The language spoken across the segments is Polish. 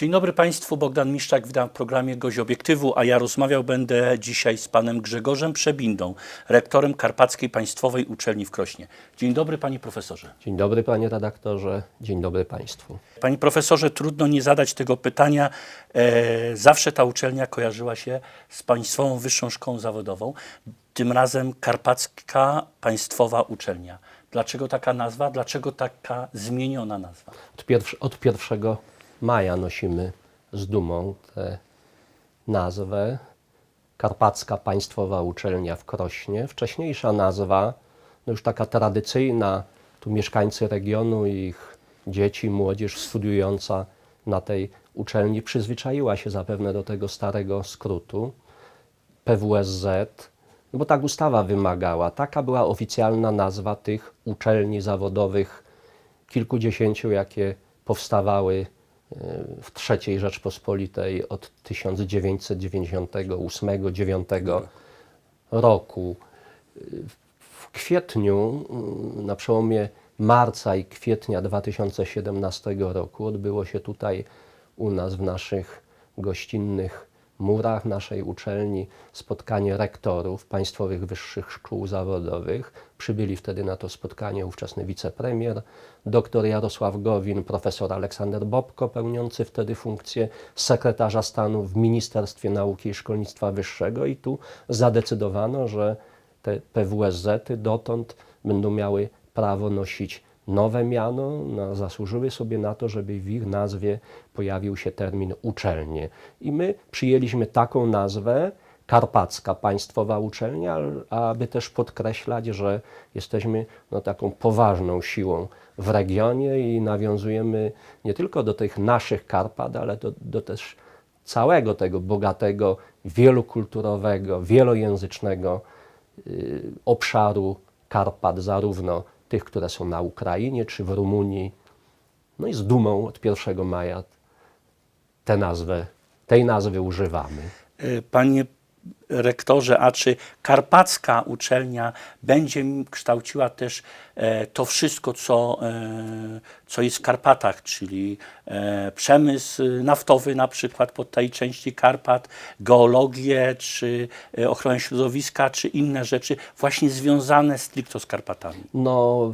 Dzień dobry Państwu, Bogdan Miszczak, witam w programie Gość Obiektywu, a ja rozmawiał będę dzisiaj z panem Grzegorzem Przebindą, rektorem Karpackiej Państwowej Uczelni w Krośnie. Dzień dobry panie profesorze. Dzień dobry panie redaktorze, dzień dobry państwu. Panie profesorze, trudno nie zadać tego pytania. E, zawsze ta uczelnia kojarzyła się z Państwową Wyższą Szkołą Zawodową, tym razem Karpacka Państwowa Uczelnia. Dlaczego taka nazwa? Dlaczego taka zmieniona nazwa? Od, pierwszy, od 1 maja nosimy z dumą tę nazwę Karpacka Państwowa Uczelnia w Krośnie. Wcześniejsza nazwa, no już taka tradycyjna, tu mieszkańcy regionu i ich dzieci, młodzież studiująca na tej uczelni przyzwyczaiła się zapewne do tego starego skrótu PWSZ, no bo tak ustawa wymagała. Taka była oficjalna nazwa tych uczelni zawodowych, kilkudziesięciu, jakie powstawały w III Rzeczpospolitej od 1998-9 roku. W kwietniu, na przełomie marca i kwietnia 2017 roku odbyło się tutaj u nas w naszych gościnnych murach naszej uczelni spotkanie rektorów państwowych wyższych szkół zawodowych. Przybyli wtedy na to spotkanie ówczesny wicepremier, dr Jarosław Gowin, profesor Aleksander Bobko, pełniący wtedy funkcję sekretarza stanu w Ministerstwie Nauki i Szkolnictwa Wyższego i tu zadecydowano, że te PWSZ-y dotąd będą miały prawo nosić nowe miano, no, zasłużyły sobie na to, żeby w ich nazwie pojawił się termin uczelnie. I my przyjęliśmy taką nazwę, Karpacka Państwowa Uczelnia, aby też podkreślać, że jesteśmy no, taką poważną siłą w regionie i nawiązujemy nie tylko do tych naszych Karpat, ale do, do też całego tego bogatego, wielokulturowego, wielojęzycznego y, obszaru Karpat, zarówno tych, które są na Ukrainie czy w Rumunii. No i z dumą od 1 maja tę nazwę, tej nazwy używamy. E, Panie rektorze, a czy karpacka uczelnia będzie kształciła też e, to wszystko, co, e, co jest w Karpatach, czyli e, przemysł naftowy na przykład pod tej części Karpat, geologię, czy ochronę środowiska, czy inne rzeczy właśnie związane stricto z Karpatami? No,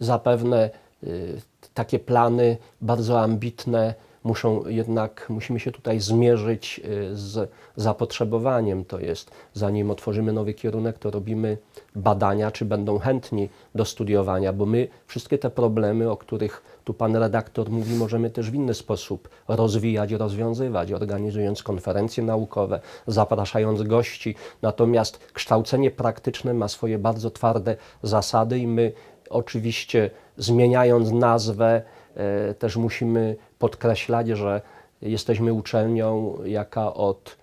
zapewne y, takie plany bardzo ambitne muszą jednak, musimy się tutaj zmierzyć y, z zapotrzebowaniem. To jest, zanim otworzymy nowy kierunek, to robimy badania, czy będą chętni do studiowania, bo my wszystkie te problemy, o których tu pan redaktor mówi, możemy też w inny sposób rozwijać, rozwiązywać, organizując konferencje naukowe, zapraszając gości. Natomiast kształcenie praktyczne ma swoje bardzo twarde zasady i my oczywiście zmieniając nazwę e, też musimy podkreślać, że jesteśmy uczelnią, jaka od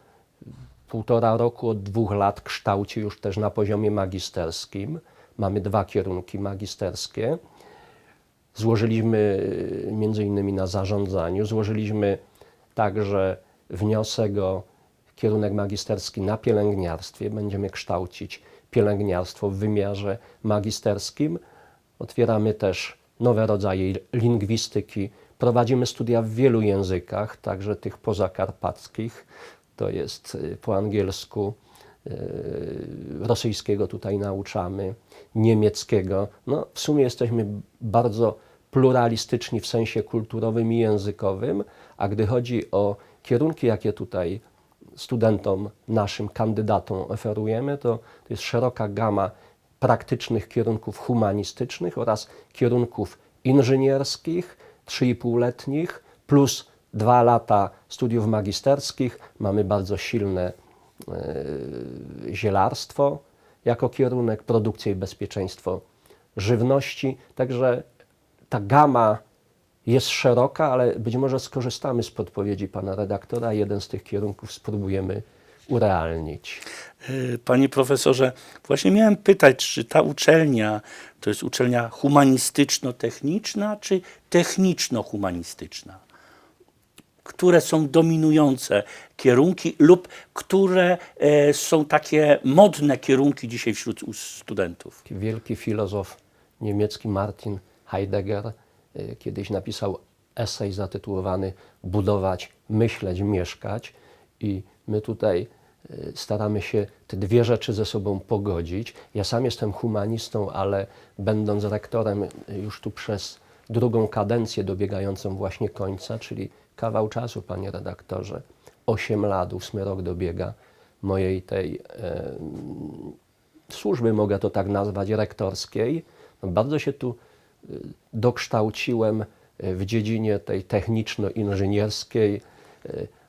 półtora roku, od dwóch lat kształci już też na poziomie magisterskim. Mamy dwa kierunki magisterskie. Złożyliśmy y, między innymi na zarządzaniu, złożyliśmy także wniosek o kierunek magisterski na pielęgniarstwie. Będziemy kształcić pielęgniarstwo w wymiarze magisterskim. Otwieramy też nowe rodzaje lingwistyki. Prowadzimy studia w wielu językach, także tych pozakarpackich. To jest y, po angielsku, y, rosyjskiego tutaj nauczamy, niemieckiego. No, w sumie jesteśmy bardzo pluralistyczni w sensie kulturowym i językowym, a gdy chodzi o kierunki, jakie tutaj studentom, naszym kandydatom oferujemy, to, to jest szeroka gama praktycznych kierunków humanistycznych oraz kierunków inżynierskich, 3,5-letnich, plus dwa lata studiów magisterskich. Mamy bardzo silne e, zielarstwo jako kierunek, produkcję i bezpieczeństwo żywności. Także ta gama jest szeroka, ale być może skorzystamy z podpowiedzi pana redaktora. Jeden z tych kierunków spróbujemy urealnić. E, Panie profesorze, właśnie miałem pytać, czy ta uczelnia to jest uczelnia humanistyczno-techniczna, czy techniczno-humanistyczna? Które są dominujące kierunki lub które e, są takie modne kierunki dzisiaj wśród studentów? Wielki filozof niemiecki Martin Heidegger y, kiedyś napisał esej zatytułowany Budować, myśleć, mieszkać. I my tutaj y, staramy się te dwie rzeczy ze sobą pogodzić. Ja sam jestem humanistą, ale będąc rektorem y, już tu przez drugą kadencję dobiegającą właśnie końca, czyli kawał czasu, panie redaktorze, 8 lat, ósmy rok dobiega mojej tej e, służby, mogę to tak nazwać, rektorskiej. No bardzo się tu y, dokształciłem w dziedzinie tej techniczno-inżynierskiej,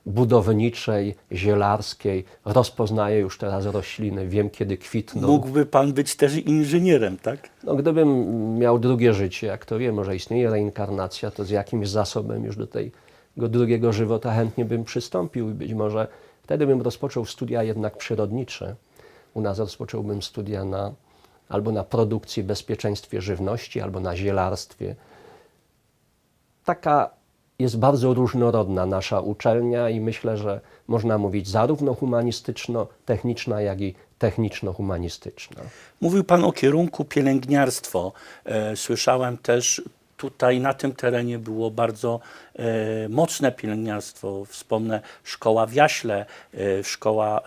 budowniczej, zielarskiej. Rozpoznaję już teraz rośliny, wiem kiedy kwitną. Mógłby pan być też inżynierem, tak? No, gdybym miał drugie życie, jak to wie, może istnieje reinkarnacja, to z jakimś zasobem już do tego drugiego żywota chętnie bym przystąpił i być może wtedy bym rozpoczął studia jednak przyrodnicze. U nas rozpocząłbym studia na, albo na produkcji, bezpieczeństwie żywności, albo na zielarstwie. Taka jest bardzo różnorodna nasza uczelnia i myślę, że można mówić zarówno humanistyczno-techniczna, jak i techniczno-humanistyczna. Mówił Pan o kierunku pielęgniarstwo. E, Słyszałem też, tutaj na tym terenie było bardzo e, mocne pielęgniarstwo. Wspomnę szkoła w Jaśle, e, szkoła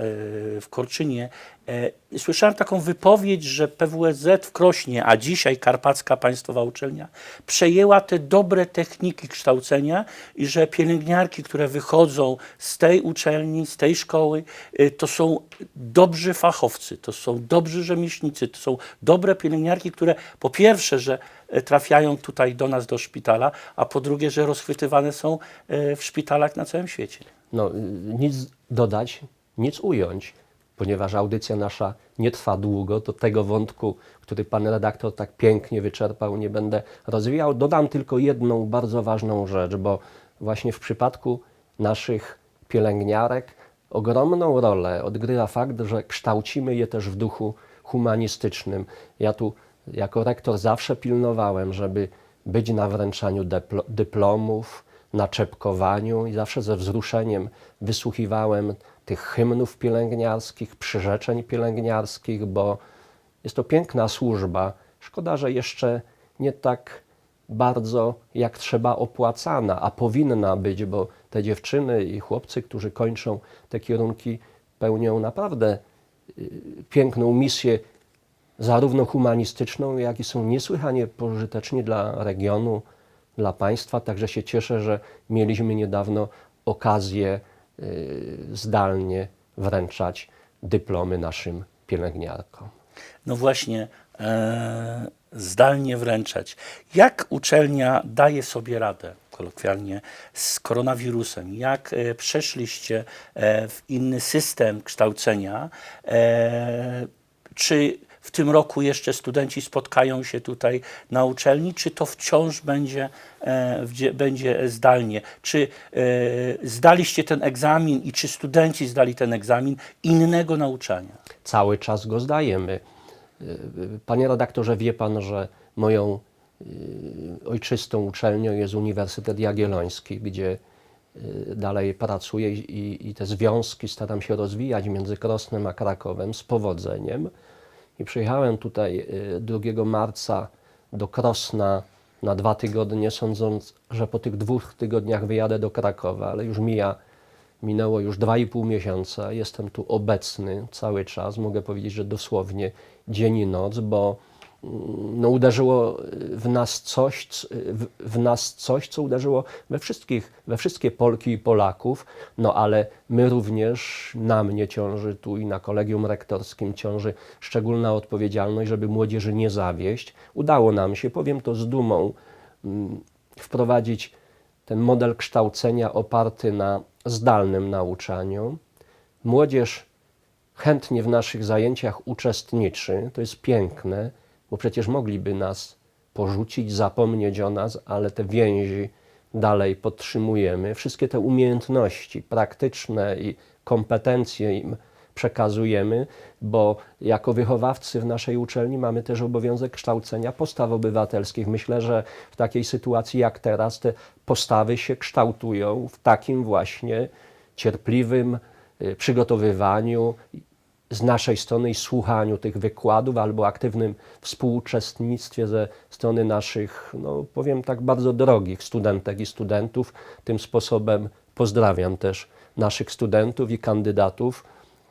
w Korczynie. E, Słyszałem taką wypowiedź, że PWSZ w Krośnie, a dzisiaj Karpacka Państwowa Uczelnia, przejęła te dobre techniki kształcenia i że pielęgniarki, które wychodzą z tej uczelni, z tej szkoły, y, to są dobrzy fachowcy, to są dobrzy rzemieślnicy, to są dobre pielęgniarki, które po pierwsze, że y, trafiają tutaj do nas do szpitala, a po drugie, że rozchwytywane są w szpitalach na całym świecie. No, y, nic dodać, nic ująć, ponieważ audycja nasza nie trwa długo, to tego wątku, który pan redaktor tak pięknie wyczerpał, nie będę rozwijał. Dodam tylko jedną bardzo ważną rzecz, bo właśnie w przypadku naszych pielęgniarek ogromną rolę odgrywa fakt, że kształcimy je też w duchu humanistycznym. Ja tu jako rektor zawsze pilnowałem, żeby być na wręczaniu dyplomów, na czepkowaniu i zawsze ze wzruszeniem wysłuchiwałem tych hymnów pielęgniarskich, przyrzeczeń pielęgniarskich, bo jest to piękna służba. Szkoda, że jeszcze nie tak bardzo jak trzeba opłacana, a powinna być, bo te dziewczyny i chłopcy, którzy kończą te kierunki, pełnią naprawdę y, piękną misję, zarówno humanistyczną, jak i są niesłychanie pożyteczni dla regionu, dla państwa. Także się cieszę, że mieliśmy niedawno okazję zdalnie wręczać dyplomy naszym pielęgniarkom. No właśnie, e, zdalnie wręczać. Jak uczelnia daje sobie radę, kolokwialnie, z koronawirusem? Jak e, przeszliście e, w inny system kształcenia? E, czy w tym roku jeszcze studenci spotkają się tutaj na uczelni, czy to wciąż będzie, e, będzie zdalnie? Czy e, zdaliście ten egzamin i czy studenci zdali ten egzamin innego nauczania? cały czas go zdajemy. Y, Panie redaktorze, wie pan, że moją ojczystą uczelnią jest Uniwersytet Jagielloński, gdzie dalej pracuję i, i te związki staram się rozwijać między Krosnem a Krakowem z powodzeniem. I przyjechałem tutaj y, 2 marca do Krosna na dwa tygodnie, sądząc, że po tych dwóch tygodniach wyjadę do Krakowa, ale już mija Minęło już dwa i pół miesiąca. Jestem tu obecny cały czas. Mogę powiedzieć, że dosłownie dzień i noc, bo no, uderzyło w nas coś, w, w nas coś, co uderzyło we wszystkich, we wszystkie Polki i Polaków. No ale my również, na mnie ciąży tu i na kolegium rektorskim ciąży szczególna odpowiedzialność, żeby młodzieży nie zawieść. Udało nam się, powiem to z dumą, mm, wprowadzić ten model kształcenia oparty na zdalnym nauczaniu. Młodzież chętnie w naszych zajęciach uczestniczy. To jest piękne, bo przecież mogliby nas porzucić, zapomnieć o nas, ale te więzi dalej podtrzymujemy. Wszystkie te umiejętności praktyczne i kompetencje im przekazujemy, bo jako wychowawcy w naszej uczelni mamy też obowiązek kształcenia postaw obywatelskich. Myślę, że w takiej sytuacji jak teraz te postawy się kształtują w takim właśnie cierpliwym y, przygotowywaniu z naszej strony i słuchaniu tych wykładów albo aktywnym współuczestnictwie ze strony naszych, no powiem tak, bardzo drogich studentek i studentów. Tym sposobem pozdrawiam też naszych studentów i kandydatów.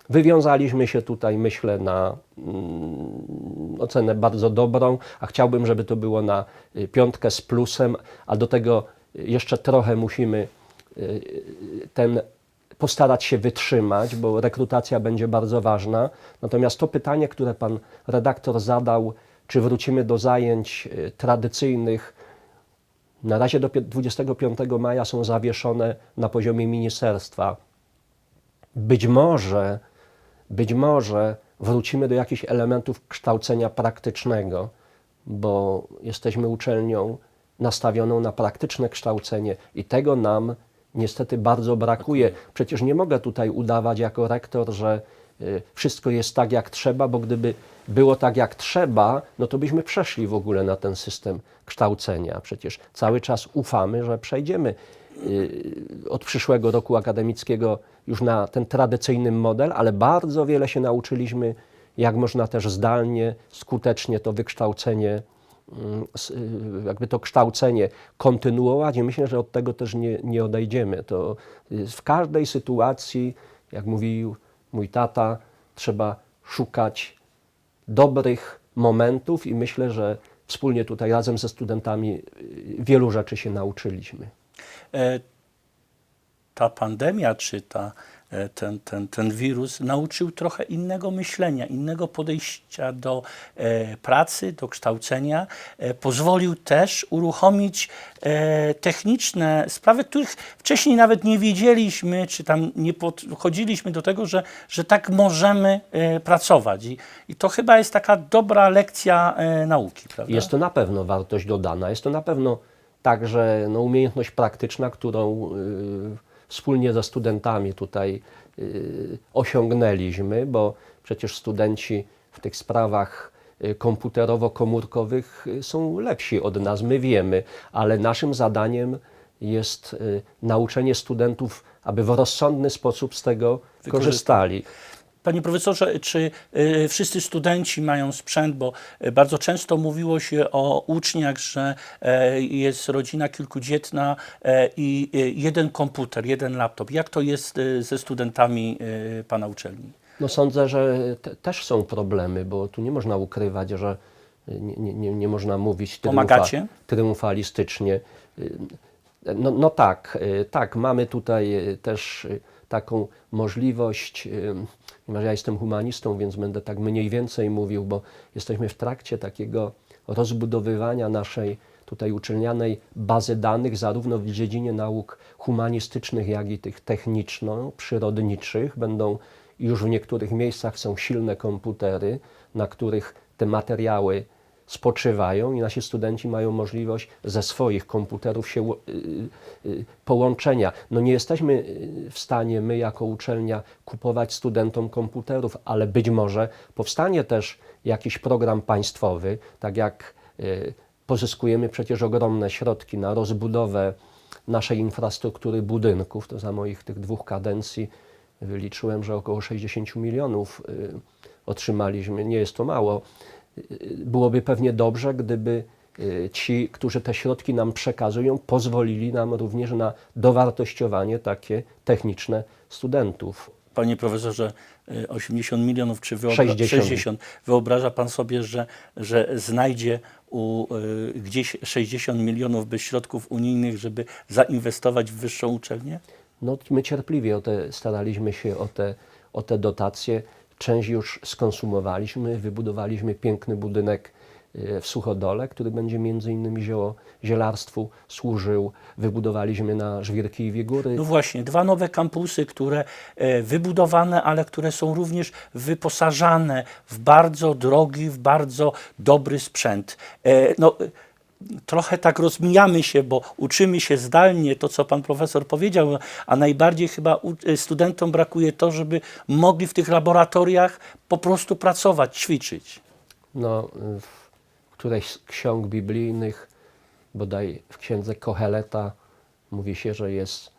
Wywiązaliśmy się tutaj, myślę, na mm, ocenę bardzo dobrą, a chciałbym, żeby to było na y, piątkę z plusem, a do tego jeszcze trochę musimy y, ten postarać się wytrzymać, bo rekrutacja będzie bardzo ważna. Natomiast to pytanie, które pan redaktor zadał, czy wrócimy do zajęć y, tradycyjnych, na razie do pi- 25 maja są zawieszone na poziomie ministerstwa. Być może, być może wrócimy do jakichś elementów kształcenia praktycznego, bo jesteśmy uczelnią nastawioną na praktyczne kształcenie i tego nam niestety bardzo brakuje. Przecież nie mogę tutaj udawać jako rektor, że y, wszystko jest tak jak trzeba, bo gdyby było tak jak trzeba, no to byśmy przeszli w ogóle na ten system kształcenia. Przecież cały czas ufamy, że przejdziemy y, od przyszłego roku akademickiego już na ten tradycyjny model, ale bardzo wiele się nauczyliśmy, jak można też zdalnie, skutecznie to wykształcenie, jakby to kształcenie kontynuować i myślę, że od tego też nie, nie odejdziemy. To jest w każdej sytuacji, jak mówił mój tata, trzeba szukać dobrych momentów i myślę, że wspólnie tutaj razem ze studentami y, wielu rzeczy się nauczyliśmy. E, ta pandemia, czy ta, ten, ten, ten wirus nauczył trochę innego myślenia, innego podejścia do e, pracy, do kształcenia. E, pozwolił też uruchomić e, techniczne sprawy, których wcześniej nawet nie wiedzieliśmy, czy tam nie podchodziliśmy do tego, że, że tak możemy e, pracować. I, I to chyba jest taka dobra lekcja e, nauki, prawda? Jest to na pewno wartość dodana. Jest to na pewno także no, umiejętność praktyczna, którą y, wspólnie ze studentami tutaj y, osiągnęliśmy, bo przecież studenci w tych sprawach y, komputerowo-komórkowych y, są lepsi od nas, my wiemy, ale naszym zadaniem jest nauczenie studentów, aby w rozsądny sposób z tego korzystali. Panie profesorze, czy y, wszyscy studenci mają sprzęt, bo y, bardzo często mówiło się o uczniach, że e, jest rodzina kilkudzietna e, i y, jeden komputer, jeden laptop. Jak to jest ze studentami Pana uczelni? No sądzę, że te, też są problemy, bo tu nie można ukrywać, że nie, nie, nie, można mówić Pomagacie? triumfalistycznie. No, no tak, tak, mamy tutaj też taką możliwość, ponieważ ja jestem humanistą, więc będę tak mniej więcej mówił, bo jesteśmy w trakcie takiego rozbudowywania naszej tutaj uczelnianej bazy danych, zarówno w dziedzinie nauk humanistycznych, jak i tych techniczno-przyrodniczych. Będą już w niektórych miejscach są silne komputery, na których te materiały spoczywają i nasi studenci mają możliwość ze swoich komputerów się y, y, połączenia. No nie jesteśmy y, w stanie my jako uczelnia kupować studentom komputerów, ale być może powstanie też jakiś program państwowy, tak jak pozyskujemy przecież ogromne środki na rozbudowę naszej infrastruktury budynków. To za moich tych dwóch kadencji wyliczyłem, że około 60 milionów otrzymaliśmy. Nie jest to mało. Byłoby pewnie dobrze, gdyby y, ci, którzy te środki nam przekazują, pozwolili nam również na dowartościowanie takie techniczne studentów. Panie profesorze, y, 80 milionów czy wyobra- 60. 60. Wyobraża Pan sobie, że, że znajdzie u, y, gdzieś 60 milionów bez środków unijnych, żeby zainwestować w wyższą uczelnię? No, my cierpliwie o te, staraliśmy się o te, o te dotacje. Część już skonsumowaliśmy, wybudowaliśmy piękny budynek e, w Suchodole, który będzie między innymi zioło, zielarstwu służył. Wybudowaliśmy na Żwirki i Wiegury. No właśnie, dwa nowe kampusy, które e, wybudowane, ale które są również wyposażane w bardzo drogi, w bardzo dobry sprzęt. E, No, trochę tak rozmijamy się, bo uczymy się zdalnie, to co pan profesor powiedział, a najbardziej chyba e, studentom brakuje to, żeby mogli w tych laboratoriach po prostu pracować, ćwiczyć. No, w którejś z ksiąg biblijnych, bodaj w księdze Koheleta, mówi się, że jest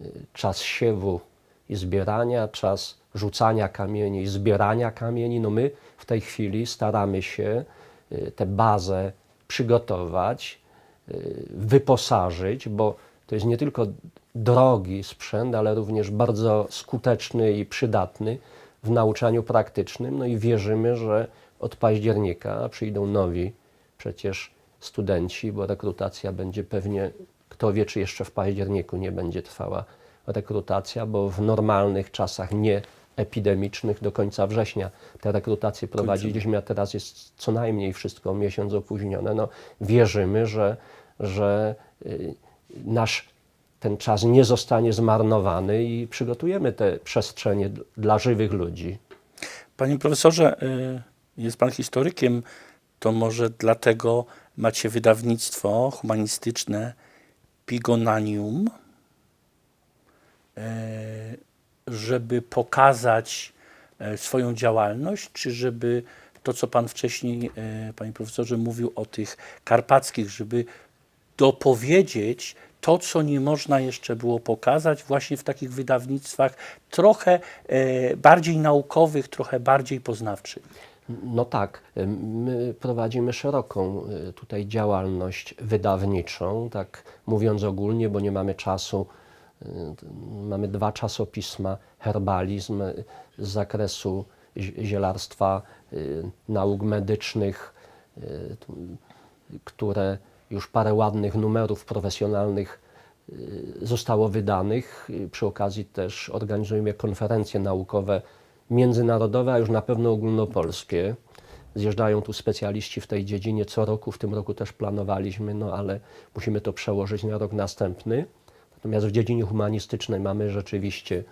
y, czas siewu i zbierania, czas rzucania kamieni i zbierania kamieni. No my w tej chwili staramy się y, tę bazę przygotować, y, wyposażyć, bo to jest nie tylko drogi sprzęt, ale również bardzo skuteczny i przydatny w nauczaniu praktycznym. No i wierzymy, że od października przyjdą nowi przecież studenci, bo rekrutacja będzie pewnie, kto wie, czy jeszcze w październiku nie będzie trwała rekrutacja, bo w normalnych czasach nie epidemicznych do końca września te rekrutacje prowadziliśmy, a teraz jest co najmniej wszystko miesiąc opóźnione. No, wierzymy, że, że y, nasz ten czas nie zostanie zmarnowany i przygotujemy te przestrzenie dla żywych ludzi. Panie profesorze, y, jest pan historykiem, to może dlatego macie wydawnictwo humanistyczne Pigonanium, y, żeby pokazać y, swoją działalność, czy żeby to, co pan wcześniej, y, panie profesorze, mówił o tych karpackich, żeby dopowiedzieć to, co nie można jeszcze było pokazać, właśnie w takich wydawnictwach trochę e, bardziej naukowych, trochę bardziej poznawczych. No tak, my prowadzimy szeroką tutaj działalność wydawniczą, tak mówiąc ogólnie, bo nie mamy czasu. Mamy dwa czasopisma, herbalizm z zakresu zi- zielarstwa, y, nauk medycznych, y, które już parę ładnych numerów profesjonalnych y, zostało wydanych. Przy okazji też organizujemy konferencje naukowe międzynarodowe, a już na pewno ogólnopolskie. Zjeżdżają tu specjaliści w tej dziedzinie co roku, w tym roku też planowaliśmy, no ale musimy to przełożyć na rok następny. Natomiast w dziedzinie humanistycznej mamy rzeczywiście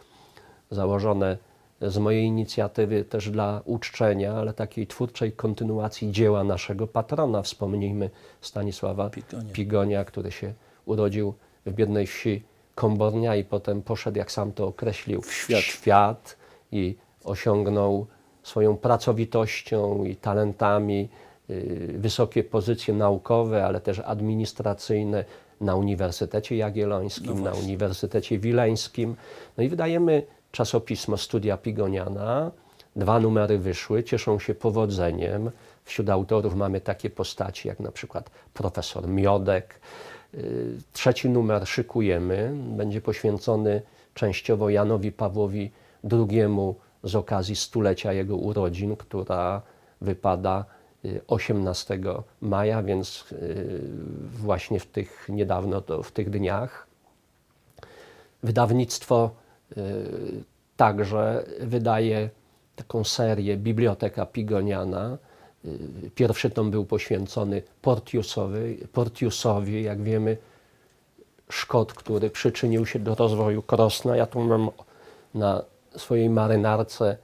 założone z mojej inicjatywy też dla uczczenia, ale takiej twórczej kontynuacji dzieła naszego patrona. Wspomnijmy Stanisława Pigonia. Pigonia, który się urodził w biednej wsi Kombornia i potem poszedł, jak sam to określił, w świat. świat i osiągnął swoją pracowitością i talentami y, wysokie pozycje naukowe, ale też administracyjne na Uniwersytecie Jagiellońskim, na Uniwersytecie Wileńskim. No i wydajemy czasopismo Studia Pigoniana. Dwa numery wyszły, cieszą się powodzeniem. Wśród autorów mamy takie postaci jak na przykład profesor Miodek. Y, Trzeci numer szykujemy, będzie poświęcony częściowo Janowi Pawłowi II z okazji stulecia jego urodzin, która wypada 18 maja, więc y, właśnie w tych niedawno, to w tych dniach. Wydawnictwo y, także wydaje taką serię Biblioteka Pigoniana. Y, Pierwszy tom był poświęcony Portiusowi, Portiusowi jak wiemy, Szkot, który przyczynił się do rozwoju Krosna. Ja tu mam na swojej marynarce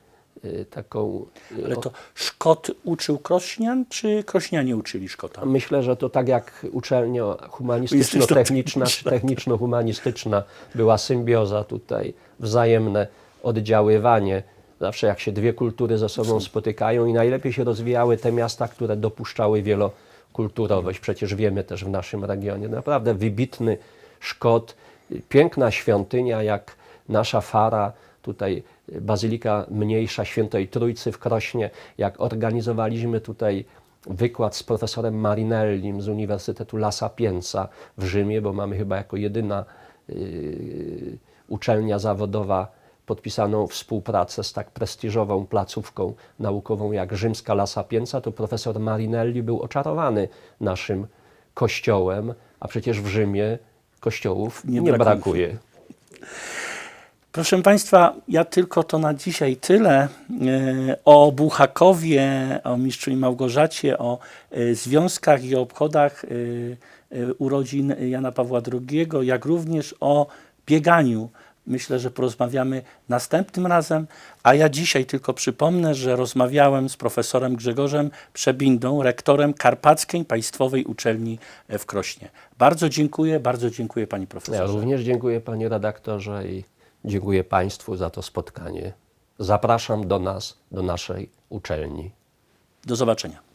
taką. y, Ale to Szkot uczył Krośnian, czy Krośnianie uczyli Szkota? Myślę, że to tak jak uczelnia humanistyczno-techniczna techniczno-humanistyczna była symbioza tutaj, wzajemne oddziaływanie. Zawsze jak się dwie kultury ze sobą spotykają i najlepiej się rozwijały te miasta, które dopuszczały wielokulturowość. Przecież wiemy też w naszym regionie. Naprawdę wybitny Szkot, piękna świątynia jak nasza Fara, tutaj Bazylika Mniejsza Świętej Trójcy w Krośnie, jak organizowaliśmy tutaj wykład z profesorem Marinellim z Uniwersytetu La Sapienza w Rzymie, bo mamy chyba jako jedyna yy, uczelnia zawodowa podpisaną współpracę z tak prestiżową placówką naukową jak rzymska La Sapienza, to profesor Marinelli był oczarowany naszym kościołem, a przecież w Rzymie kościołów Nie nie, brakuje. brakuje. Proszę Państwa, ja tylko to na dzisiaj tyle. E, O Buchakowie, o Mistrzu i Małgorzacie, o e, związkach i obchodach e, urodzin Jana Pawła II, jak również o bieganiu. Myślę, że porozmawiamy następnym razem, a ja dzisiaj tylko przypomnę, że rozmawiałem z profesorem Grzegorzem Przebindą, rektorem Karpackiej Państwowej Uczelni w Krośnie. Bardzo dziękuję, bardzo dziękuję Panie Ja Profesorze. również dziękuję panie redaktorze i dziękuję państwu za to spotkanie. Zapraszam do nas, do naszej uczelni. Do zobaczenia.